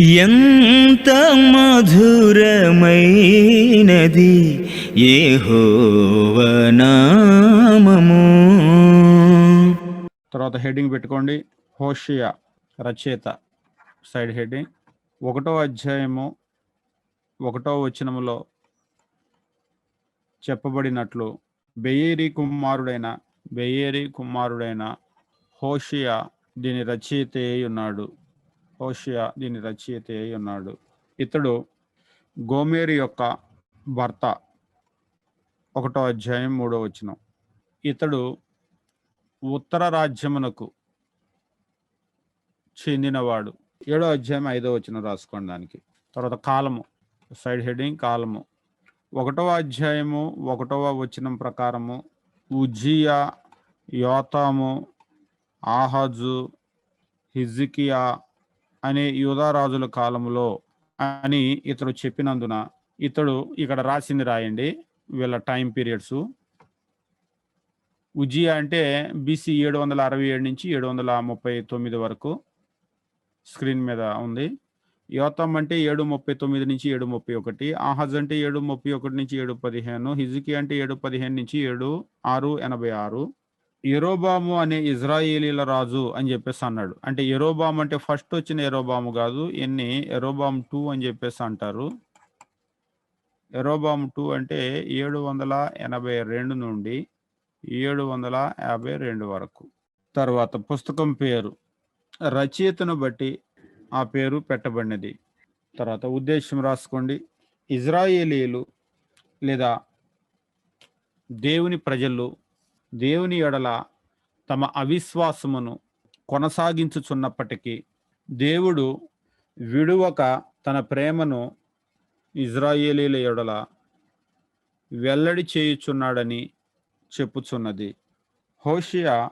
ఎంత మధురమైనది ఏహోవనామము తర్వాత హెడ్డింగ్ పెట్టుకోండి. హోషియా రచయిత. Side heading. ఒకటో అధ్యాయము ఒకటో వచనములో చెప్పబడినట్లు బెయేరి కుమారుడైన బెయేరి కుమారుడైన హోషియా దీని రచయిత ఉన్నాడు. హోషియా దీని రచయిత అయి ఉన్నాడు. ఇతడు గోమేరి యొక్క భర్త. ఒకటో అధ్యాయం మూడో వచనం. ఇతడు ఉత్తర రాజ్యమునకు చెందినవాడు. ఏడో అధ్యాయం ఐదో వచనం రాసుకోండి దానికి. తర్వాత కాలము సైడ్ హెడింగ్ కాలము. ఒకటవ అధ్యాయము ఒకటవ వచనం ప్రకారము ఉజియా యోతాము ఆహాజు హిజికియా అనే యూదారాజుల కాలంలో అని ఇతడు చెప్పినందున ఇతడు ఇక్కడ రాసింది రాయండి వీళ్ళ టైం పీరియడ్స్ ఉజియా అంటే బీసీ ఏడు వందల అరవై ఏడు నుంచి ఏడు వందల ముప్పై తొమ్మిది వరకు స్క్రీన్ మీద ఉంది. యోతం అంటే ఏడు ముప్పై తొమ్మిది నుంచి ఏడు ముప్పై ఒకటి ఆహజ్ అంటే ఏడు ముప్పై ఒకటి నుంచి ఏడు పదిహేను హిజుకి అంటే ఏడు పదిహేను నుంచి ఏడు ఆరు ఎనభై ఆరు. ఎరోబాము అనే ఇజ్రాయేలీల రాజు అని చెప్పేసి అన్నాడు. అంటే ఎరోబాము అంటే ఫస్ట్ వచ్చిన ఎరోబాము కాదు ఎన్ని ఎరోబామ్ టూ అని చెప్పేసి అంటారు. ఎరోబామ్ టూ అంటే ఏడు వందల ఎనభై రెండు నుండి ఏడు వందల యాభై రెండు వరకు. తర్వాత పుస్తకం పేరు. రచయితను బట్టి ఆ పేరు పెట్టబడినది. తర్వాత ఉద్దేశం రాసుకోండి. ఇజ్రాయేలీలు లేదా దేవుని ప్రజలు దేవుని ఎడల తమ అవిశ్వాసమును కొనసాగించుచున్నప్పటికీ దేవుడు విడువక తన ప్రేమను ఇజ్రాయేలీల ఎడల వెల్లడి చేయుచున్నాడని చెప్పుచున్నది. హోషియా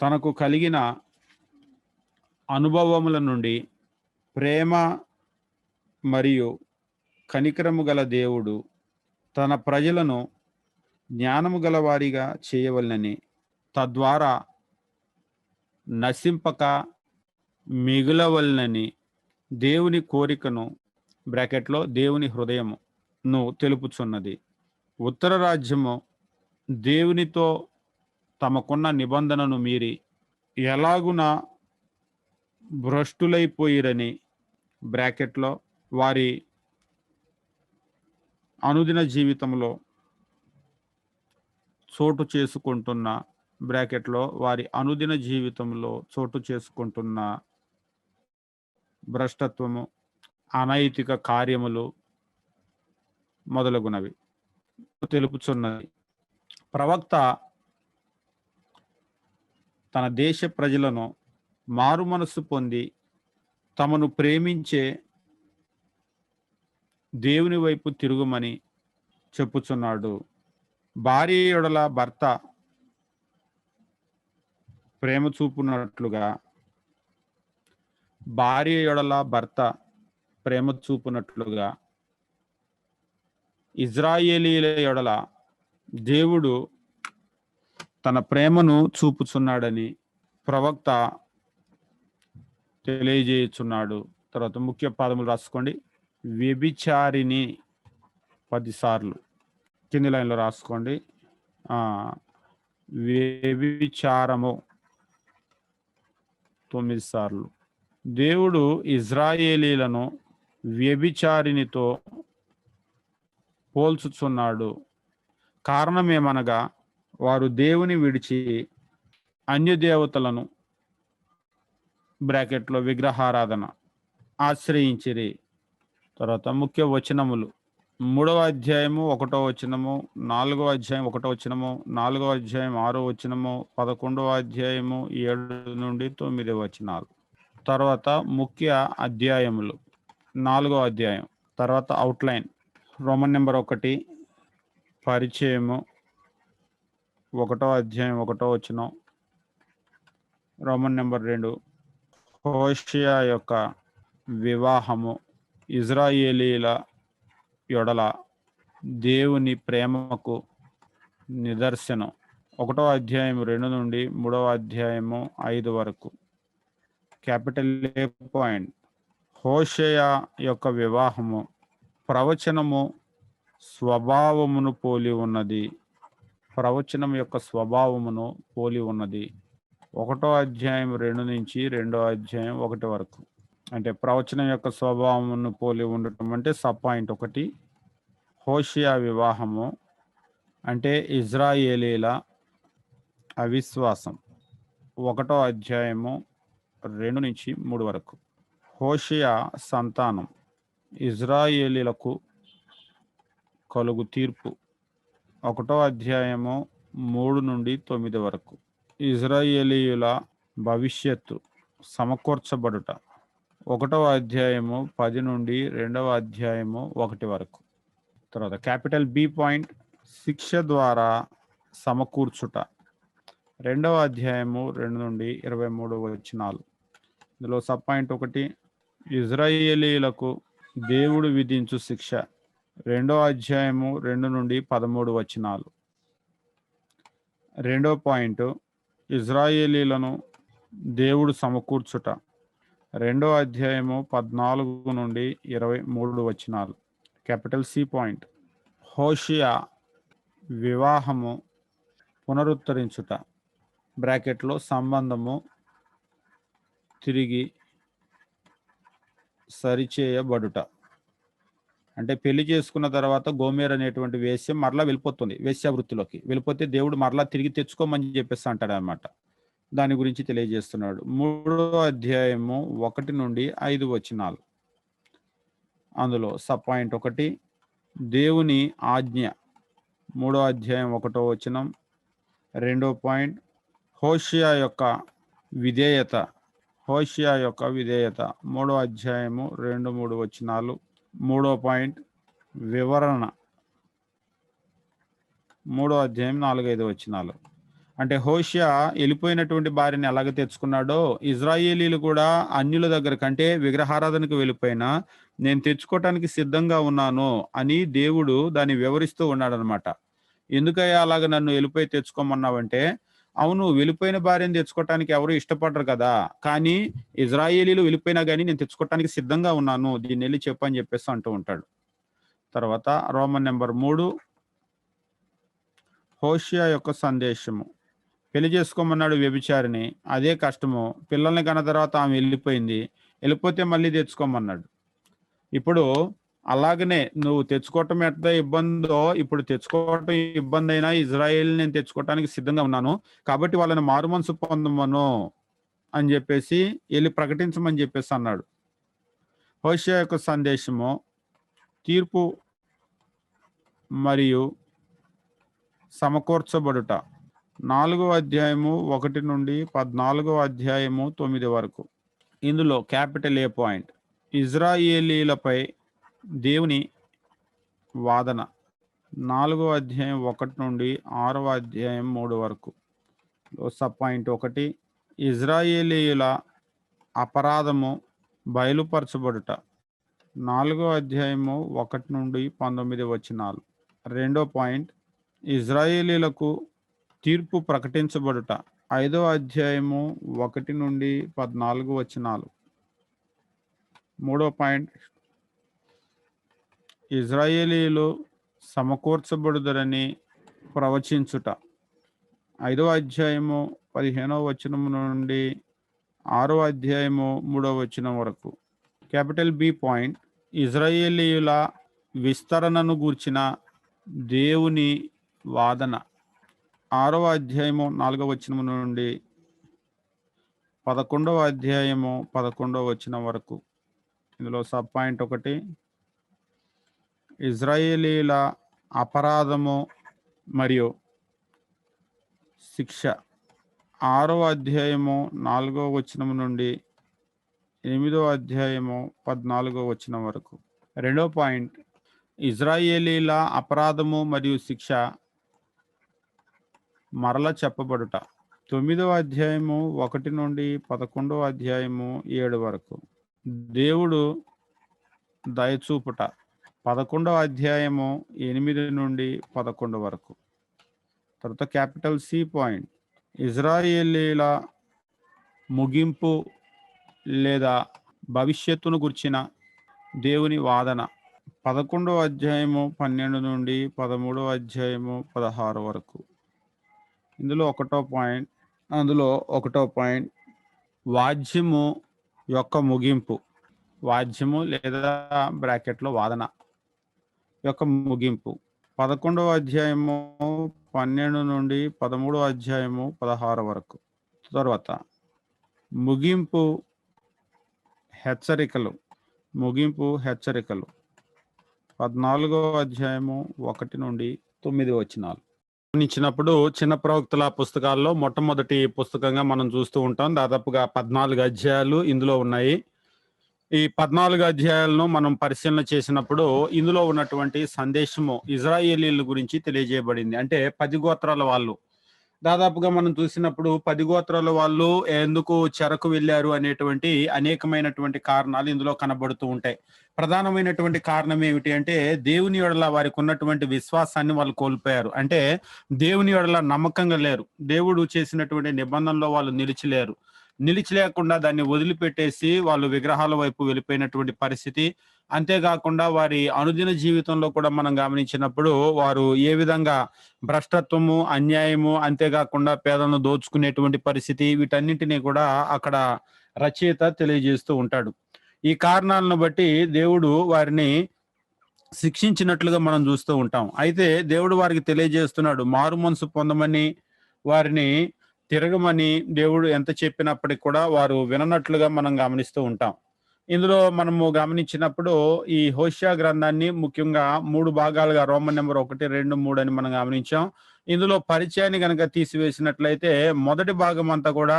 తనకు కలిగిన అనుభవముల నుండి ప్రేమ మరియు కనికరము గల దేవుడు తన ప్రజలను జ్ఞానము గలవారిగా చేయవలనని తద్వారా నశింపక మిగులవలనని దేవుని కోరికను బ్రాకెట్లో దేవుని హృదయమును తెలుపుచున్నది. ఉత్తర రాజ్యము దేవునితో తమకున్న నిబంధనను మీరి ఎలాగున భ్రష్టులైపోయిరని బ్రాకెట్లో వారి అనుదిన జీవితంలో చోటు చేసుకుంటున్న బ్రాకెట్లో వారి అనుదిన జీవితంలో చోటు చేసుకుంటున్న భ్రష్టత్వము అనైతిక కార్యములు మొదలగునవి. తెలుపుచున్నది. ప్రవక్త తన దేశ ప్రజలను మారు మనస్సు పొంది తమను ప్రేమించే దేవుని వైపు తిరుగుమని చెప్పుచున్నాడు. భార్యయుడల భర్త ప్రేమ చూపునట్లుగా భార్యయుడల భర్త ప్రేమ చూపునట్లుగా ఇజ్రాయేలీల యొడల దేవుడు తన ప్రేమను చూపుచున్నాడని ప్రవక్త తెలియజేయుచున్నాడు. తర్వాత ముఖ్య పాదములు రాసుకోండి. వ్యభిచారిని పదిసార్లు కింది లైన్లో రాసుకోండి. వ్యభిచారము తొమ్మిది సార్లు. దేవుడు ఇజ్రాయేలీలను వ్యభిచారినితో పోల్చుచున్నాడు. కారణమేమనగా వారు దేవుని విడిచి అన్యదేవతలను బ్రాకెట్లో విగ్రహారాధన ఆశ్రయించిరి. తర్వాత ముఖ్య వచనములు. మూడవ అధ్యాయము ఒకటో వచనము నాలుగో అధ్యాయం ఒకటో వచనము నాలుగో అధ్యాయం ఆరో వచనము పదకొండవ అధ్యాయము ఏడు నుండి తొమ్మిది వచనాలు. తర్వాత ముఖ్య అధ్యాయములు నాలుగో అధ్యాయం తర్వాత అవుట్లైన్ రోమన్ నెంబర్ ఒకటి పరిచయము ఒకటో అధ్యాయం ఒకటో వచనం రోమన్ నెంబర్ రెండు హోషియా యొక్క వివాహము ఇజ్రాయేలీల యొడల దేవుని ప్రేమకు నిదర్శనం. ఒకటో అధ్యాయం రెండు నుండి మూడవ అధ్యాయము ఐదు వరకు. క్యాపిటల్ ఏ పాయింట్? హోషయ యొక్క వివాహము ప్రవచనము స్వభావమును పోలి ఉన్నది. ప్రవచనం యొక్క స్వభావమును పోలి ఉన్నది. ఒకటో అధ్యాయం రెండు నుంచి రెండో అధ్యాయం ఒకటి వరకు. అంటే ప్రవచనం యొక్క స్వభావమును పోలి ఉండటం అంటే సబ్ పాయింట్ ఒకటి. హోషియా వివాహము అంటే ఇజ్రాయేలీల అవిశ్వాసం. ఒకటో అధ్యాయము రెండు నుంచి మూడు వరకు. హోషియా సంతానం ఇజ్రాయేలీలకు కలుగు తీర్పు. ఒకటో అధ్యాయము మూడు నుండి తొమ్మిది వరకు. ఇజ్రాయేలీయుల భవిష్యత్తు సమకూర్చబడుట. ఒకటవ అధ్యాయము పది నుండి రెండవ అధ్యాయము ఒకటి వరకు. తర్వాత క్యాపిటల్ బి పాయింట్ శిక్ష ద్వారా సమకూర్చుట. రెండవ అధ్యాయము రెండు నుండి ఇరవై మూడు వచ్చినాలు ఇందులో సబ్ పాయింట్ ఒకటి ఇజ్రాయేలీలకు దేవుడు విధించు శిక్ష. రెండో అధ్యాయము రెండు నుండి పదమూడు వచనాలు. రెండో పాయింట్ ఇజ్రాయేలీలను దేవుడు సమకూర్చుట. రెండో అధ్యాయము పద్నాలుగు నుండి ఇరవై మూడు వచనాలు. Capital C point. హోషియా వివాహము పునరుద్ధరించుట. బ్రాకెట్లో సంబంధము తిరిగి సరిచేయబడుట. అంటే పెళ్ళి చేసుకున్న తర్వాత గోమేర్ అనేటువంటి వేశ్యం మరలా వెళ్ళిపోతుంది. వేశ్యావృత్తిలోకి. వెళ్ళిపోతే దేవుడు మరలా తిరిగి తెచ్చుకోమని చెప్పేసి అంటాడు అనమాట దాని గురించి తెలియజేస్తున్నాడు. మూడో అధ్యాయము ఒకటి నుండి ఐదు వచనాలు. అందులో సబ్ పాయింట్ ఒకటి దేవుని ఆజ్ఞ. మూడో అధ్యాయం ఒకటో వచనం. రెండో పాయింట్ హోషియా యొక్క విధేయత. హోషియా యొక్క విధేయత. మూడో అధ్యాయము రెండు మూడు వచనాలు. మూడో పాయింట్ వివరణ. మూడో అధ్యాయం నాలుగైదు వచనాలు. అంటే హోషియా వెళ్ళిపోయినటువంటి భార్యని ఎలాగ తెచ్చుకున్నాడో ఇజ్రాయేలీలు కూడా అన్యుల దగ్గర కంటే విగ్రహారాధనకు వెళ్ళిపోయినా నేను తెచ్చుకోవటానికి సిద్ధంగా ఉన్నాను అని దేవుడు దాన్ని వివరిస్తూ ఉన్నాడనమాట. ఎందుకయ్యా అలాగ నన్ను వెళ్ళిపోయి తెచ్చుకోమన్నావంటే అవును వెళ్ళిపోయిన భార్యను తెచ్చుకోవటానికి ఎవరు ఇష్టపడరు కదా కానీ ఇజ్రాయేలీలు వెళ్ళిపోయినా కానీ నేను తెచ్చుకోవటానికి సిద్ధంగా ఉన్నాను దీన్ని వెళ్ళి చెప్పని చెప్పేసి అంటూ ఉంటాడు. తర్వాత రోమన్ నెంబర్ మూడు. హోషియా యొక్క సందేశము. పెళ్ళి చేసుకోమన్నాడు వ్యభిచారిని అదే కష్టము. పిల్లల్ని కన్న తర్వాత ఆమె వెళ్ళిపోయింది. వెళ్ళిపోతే మళ్ళీ తెచ్చుకోమన్నాడు. ఇప్పుడు అలాగనే నువ్వు తెచ్చుకోవటం ఎంత ఇబ్బందో ఇప్పుడు తెచ్చుకోవటం ఇబ్బంది అయినా ఇజ్రాయెల్ నేను తెచ్చుకోవటానికి సిద్ధంగా ఉన్నాను. కాబట్టి వాళ్ళని మారుమనసు పొందమను అని చెప్పేసి వెళ్ళి ప్రకటించమని చెప్పేసి అన్నాడు. హోషియా యొక్క సందేశము తీర్పు మరియు సమకూర్చబడుట. నాలుగో అధ్యాయము ఒకటి నుండి పద్నాలుగో అధ్యాయము తొమ్మిది వరకు. ఇందులో క్యాపిటల్ ఏ పాయింట్? ఇజ్రాయేలీలపై దేవుని వాదన. నాలుగో అధ్యాయం ఒకటి నుండి ఆరవ అధ్యాయం మూడు వరకు. సబ్ పాయింట్ ఒకటి ఇజ్రాయేలీయుల అపరాధము బయలుపరచబడుట. నాలుగో అధ్యాయము ఒకటి నుండి పంతొమ్మిది వచ్చినాలు రెండో పాయింట్ ఇజ్రాయేలీలకు తీర్పు ప్రకటించబడుట. ఐదో అధ్యాయము ఒకటి నుండి పద్నాలుగు వచనాలు. మూడో పాయింట్. ఇజ్రాయేలీలు సమకూర్చబడుదరని ప్రవచించుట. ఐదో అధ్యాయము పదిహేనో వచనము నుండి ఆరో అధ్యాయము మూడో వచనం వరకు. Capital B point. ఇజ్రాయేలీయుల విస్తరణను గూర్చిన దేవుని వాదన. ఆరవ అధ్యాయము నాలుగవ వచనము నుండి పదకొండవ అధ్యాయము పదకొండవ వచనం వరకు. ఇందులో సబ్ పాయింట్ ఒకటి. ఇజ్రాయేలీల అపరాధము మరియు శిక్ష. ఆరవ అధ్యాయము నాలుగవ వచనం నుండి ఎనిమిదో అధ్యాయము పద్నాలుగో వచనం వరకు. రెండో పాయింట్. ఇజ్రాయేలీల అపరాధము మరియు శిక్ష మరల చెప్పబడుట. తొమ్మిదవ అధ్యాయము ఒకటి నుండి పదకొండవ అధ్యాయము ఏడు వరకు. దేవుడు దయచూపుట. పదకొండవ అధ్యాయము ఎనిమిది నుండి పదకొండు వరకు. తర్వాత క్యాపిటల్ సి పాయింట్. ఇజ్రాయేలీల ముగింపు లేదా భవిష్యత్తును గుర్చిన దేవుని వాదన. పదకొండవ అధ్యాయము పన్నెండు నుండి పదమూడవ అధ్యాయము పదహారు వరకు. ఇందులో ఒకటో పాయింట్ అందులో ఒకటో పాయింట్. వాద్యము యొక్క ముగింపు వాద్యము లేదా బ్రాకెట్లో వాదన యొక్క ముగింపు. పదకొండవ అధ్యాయము పన్నెండు నుండి పదమూడవ అధ్యాయము పదహారు వరకు. తర్వాత ముగింపు హెచ్చరికలు ముగింపు హెచ్చరికలు. పద్నాలుగో అధ్యాయము ఒకటి నుండి తొమ్మిది వచ్చినాలు గమనించినప్పుడు చిన్న ప్రవక్తల పుస్తకాల్లో మొట్టమొదటి పుస్తకంగా మనం చూస్తూ ఉంటాం. దాదాపుగా పద్నాలుగు అధ్యాయాలు ఇందులో ఉన్నాయి. ఈ పద్నాలుగు అధ్యాయాలను మనం పరిశీలన చేసినప్పుడు ఇందులో ఉన్నటువంటి సందేశము ఇజ్రాయేలీల గురించి తెలియజేయబడింది. అంటే పది గోత్రాల వాళ్ళు. దాదాపుగా మనం చూసినప్పుడు పది గోత్రాల వాళ్ళు ఎందుకు చెరకు వెళ్ళారు అనేటువంటి అనేకమైనటువంటి కారణాలు ఇందులో కనబడుతూ ఉంటాయి. ప్రధానమైనటువంటి కారణం ఏమిటి అంటే దేవుని ఎడల వారికి ఉన్నటువంటి విశ్వాసాన్ని వాళ్ళు కోల్పోయారు. అంటే దేవుని ఎడల నమ్మకంగా లేరు. దేవుడు చేసినటువంటి నిబంధనలో వాళ్ళు నిలిచిలేరు. నిలిచి లేకుండా దాన్ని వదిలిపెట్టేసి వాళ్ళు విగ్రహాల వైపు వెళ్ళిపోయినటువంటి పరిస్థితి. అంతేకాకుండా వారి అనుదిన జీవితంలో కూడా మనం గమనించినప్పుడు వారు ఏ విధంగా భ్రష్టత్వము అన్యాయము అంతేకాకుండా పేదలను దోచుకునేటువంటి పరిస్థితి వీటన్నింటినీ కూడా అక్కడ రచయిత తెలియజేస్తూ ఉంటాడు. ఈ కారణాలను బట్టి దేవుడు వారిని శిక్షించినట్లుగా మనం చూస్తూ ఉంటాం. అయితే దేవుడు వారికి తెలియజేస్తున్నాడు మారు మనసు పొందమని. వారిని తిరగమని దేవుడు ఎంత చెప్పినప్పటికి కూడా వారు విననట్లుగా మనం గమనిస్తూ ఉంటాం. ఇందులో మనము గమనించినప్పుడు ఈ హోషియా గ్రంథాన్ని ముఖ్యంగా మూడు భాగాలుగా రోమన్ నెంబర్ ఒకటి రెండు మూడు అని మనం గమనించాం. ఇందులో పరిచయాన్ని కనుక తీసివేసినట్లయితే మొదటి భాగం అంతా కూడా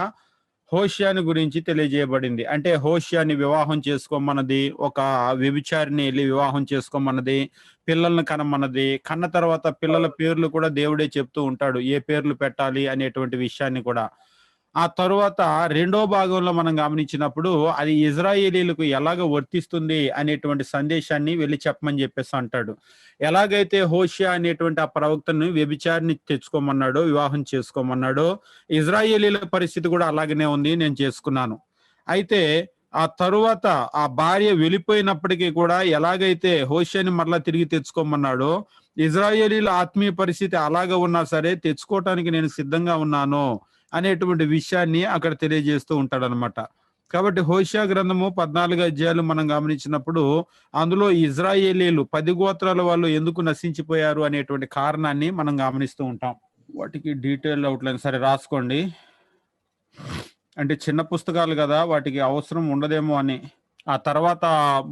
హోషియాని గురించి తెలియజేయబడింది. అంటే హోషియాని వివాహం చేసుకోమన్నది ఒక వ్యభిచారిని వెళ్ళి వివాహం చేసుకోమన్నది పిల్లల్ని కనమన్నది కన్న తర్వాత పిల్లల పేర్లు కూడా దేవుడే చెప్తూ ఉంటాడు. ఏ పేర్లు పెట్టాలి అనేటువంటి విషయాన్ని కూడా. ఆ తరువాత రెండో భాగంలో మనం గమనించినప్పుడు అది ఇజ్రాయేలీలకు ఎలాగ వర్తిస్తుంది అనేటువంటి సందేశాన్ని వెళ్ళి చెప్పమని చెప్పేసి అంటాడు. ఎలాగైతే హోషియా అనేటువంటి ఆ ప్రవక్తను వ్యభిచారిని తెచ్చుకోమన్నాడో వివాహం చేసుకోమన్నాడో ఇజ్రాయేలీల పరిస్థితి కూడా అలాగనే ఉంది నేను చేసుకున్నాను. అయితే ఆ తరువాత ఆ భార్య వెళ్ళిపోయినప్పటికీ కూడా ఎలాగైతే హోషియాని మరలా తిరిగి తెచ్చుకోమన్నాడో ఇజ్రాయేలీల ఆత్మీయ పరిస్థితి అలాగ ఉన్నా సరే తెచ్చుకోవటానికి నేను సిద్ధంగా ఉన్నాను అనేటువంటి విషయాన్ని అక్కడ తెలియజేస్తూ ఉంటాడనమాట కాబట్టి హోషియా గ్రంథము పద్నాలుగు అధ్యాయాలు మనం గమనించినప్పుడు అందులో ఇజ్రాయేలీలు పది గోత్రాల వాళ్ళు ఎందుకు నశించిపోయారు అనేటువంటి కారణాన్ని మనం గమనిస్తూ ఉంటాం. వాటికి డీటెయిల్ అవుట్లైన్ సరే రాసుకోండి. అంటే చిన్న పుస్తకాలు కదా వాటికి అవసరం ఉండదేమో అని. ఆ తర్వాత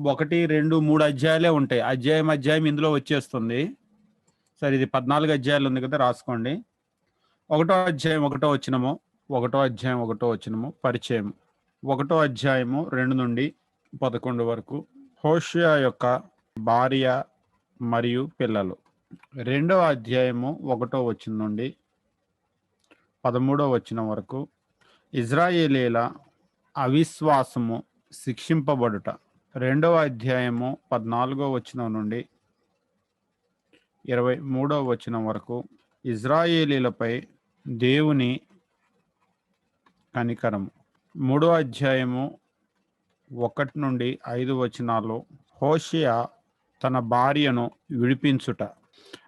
ఒకటి రెండు మూడు అధ్యాయాలే ఉంటాయి. అధ్యాయం అధ్యాయం ఇందులో వచ్చేస్తుంది. సరే ఇది పద్నాలుగు అధ్యాయాలు ఉంది కదా రాసుకోండి. ఒకటో అధ్యాయం ఒకటో వచ్చినము ఒకటో అధ్యాయం ఒకటో వచ్చినము పరిచయం ఒకటో అధ్యాయము రెండు నుండి పదకొండు వరకు. హోషియా యొక్క భార్య మరియు పిల్లలు. రెండవ అధ్యాయము ఒకటో వచ్చిన నుండి పదమూడో వచ్చిన వరకు. ఇజ్రాయేలీల అవిశ్వాసము శిక్షింపబడుట. రెండవ అధ్యాయము పద్నాలుగో వచనం నుండి ఇరవై మూడవ వచనం వరకు. ఇజ్రాయేలీలపై దేవుని కనికరము. మూడో అధ్యాయము ఒకటి నుండి ఐదు వచనాల్లో హోషియా తన భార్యను విడిపించుట.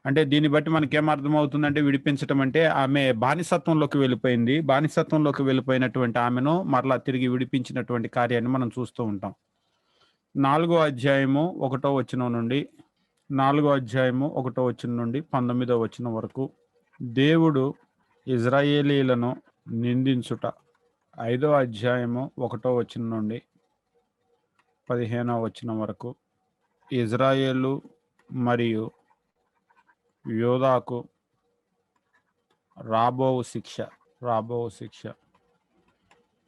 అంటే దీన్ని బట్టి మనకి అర్థమవుతుందంటే విడిపించటం అంటే ఆమె బానిసత్వంలోకి వెళ్ళిపోయింది. బానిసత్వంలోకి వెళ్ళిపోయినటువంటి ఆమెను మరలా తిరిగి విడిపించినటువంటి కార్యాన్ని మనం చూస్తూ ఉంటాం. నాలుగో అధ్యాయము ఒకటో వచనం నుండి నాలుగో అధ్యాయము ఒకటో వచనం నుండి పంతొమ్మిదో వచనం వరకు దేవుడు ఇజ్రాయేలీలను నిందించుట. ఐదో అధ్యాయము ఒకటో వచనం నుండి పదిహేనో వచనం వరకు ఇజ్రాయేలు మరియు యోధాకు రాబో శిక్ష రాబో శిక్ష.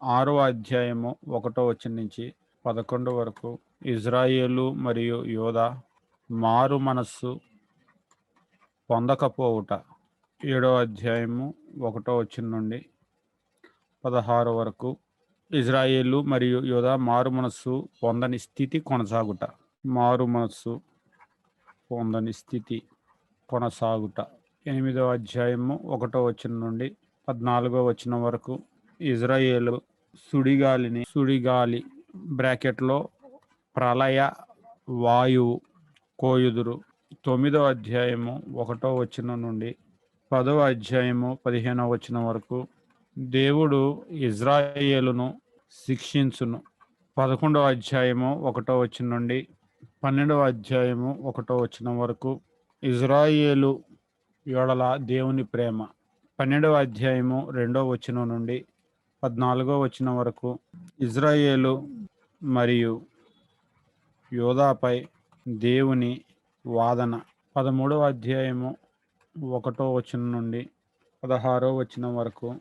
ఆరో అధ్యాయము ఒకటో వచనం నుంచి పదకొండు వరకు ఇజ్రాయేలు మరియు యోధా మారు మనస్సు పొందకపోవుట. ఏడో అధ్యాయము ఒకటో వచ్చిన నుండి పదహారు వరకు ఇజ్రాయేలు మరియు యోధా మారు మనస్సు పొందని స్థితి కొనసాగుట. మారు మనస్సు పొందని స్థితి కొనసాగుట. ఎనిమిదో అధ్యాయము ఒకటో వచ్చిన నుండి పద్నాలుగో వచ్చిన వరకు ఇజ్రాయేలు సుడిగాలిని సుడిగాలి బ్రాకెట్లో ప్రళయ వాయువు కోయుదురు. తొమ్మిదో అధ్యాయము ఒకటో వచ్చిన నుండి పదవ అధ్యాయము పదిహేనవ వచనం వరకు దేవుడు ఇజ్రాయేలును శిక్షించును. పదకొండవ అధ్యాయము ఒకటో వచనం నుండి పన్నెండవ అధ్యాయము ఒకటో వచనం వరకు ఇజ్రాయేలు యోడల దేవుని ప్రేమ. పన్నెండవ అధ్యాయము రెండో వచనం నుండి పద్నాలుగో వచనం వరకు ఇజ్రాయేలు మరియు యోధాపై దేవుని వాదన. పదమూడవ అధ్యాయము ఒకటో వచనం నుండి పదహారో వచనం వరకు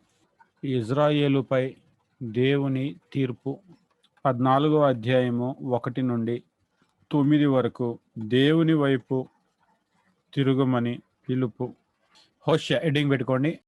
ఇజ్రాయేలుపై దేవుని తీర్పు. పద్నాలుగో అధ్యాయము ఒకటి నుండి తొమ్మిది వరకు దేవుని వైపు తిరుగుమని పిలుపు. హోష ఎడ్డింగ్ పెట్టుకోండి.